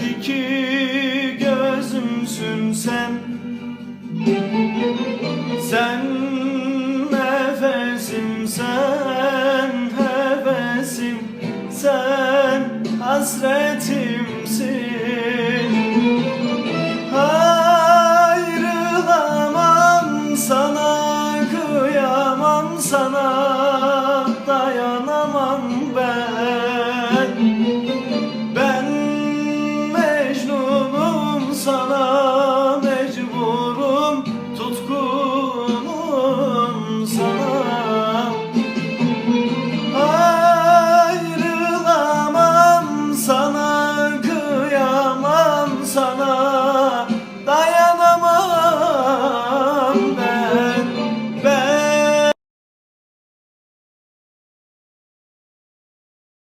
iki gözümsün sen. Sen nefesim, sen hevesim Sen hasretimsin. Ayrılamam sana, kıyamam sana Dayanamam sana